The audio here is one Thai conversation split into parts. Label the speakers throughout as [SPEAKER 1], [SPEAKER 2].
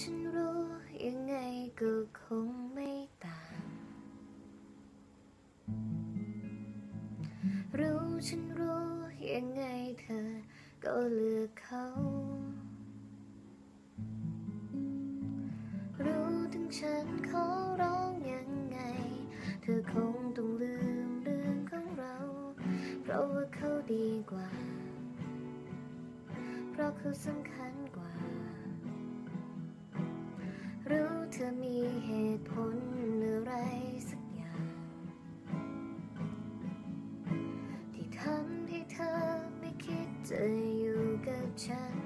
[SPEAKER 1] ฉันรู้ยังไงก็คงไม่ต่าง รู้ฉันรู้ยังไงเธอก็เลือกเขา รู้ถึงฉันขอร้องยังไง เธอคงต้องลืมเรื่องของเรา เพราะว่าเขาดีกว่า เพราะเขาสำคัญ คิดจะอยู่กับฉัน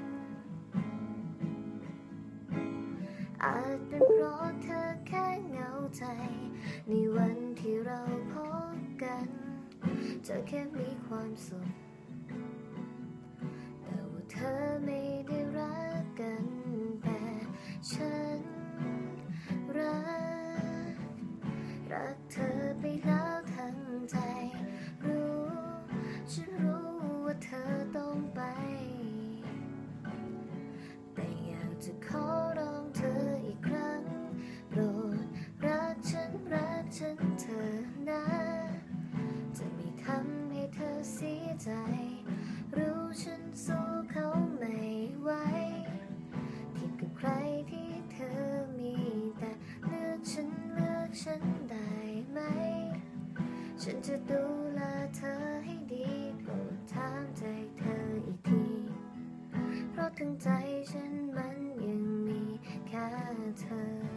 [SPEAKER 1] อาจเป็นเพราะเธอแค่เหงาใจ ในวันที่เราพบกัน เธอแค่มีความสุข แต่ว่าเธอไม่ได้รักกัน แต่ฉันรัก รักเธอ รู้ฉันสู้เขาไม่ไหวผิดกับใครที่เธอมีแต่เลืกฉันเลืกฉันได้ไหม ฉันจะดูแลเธอให้ดีปรดถามใจเธออีกที เพราะถึงใจฉันมันยังมีแค่เธอ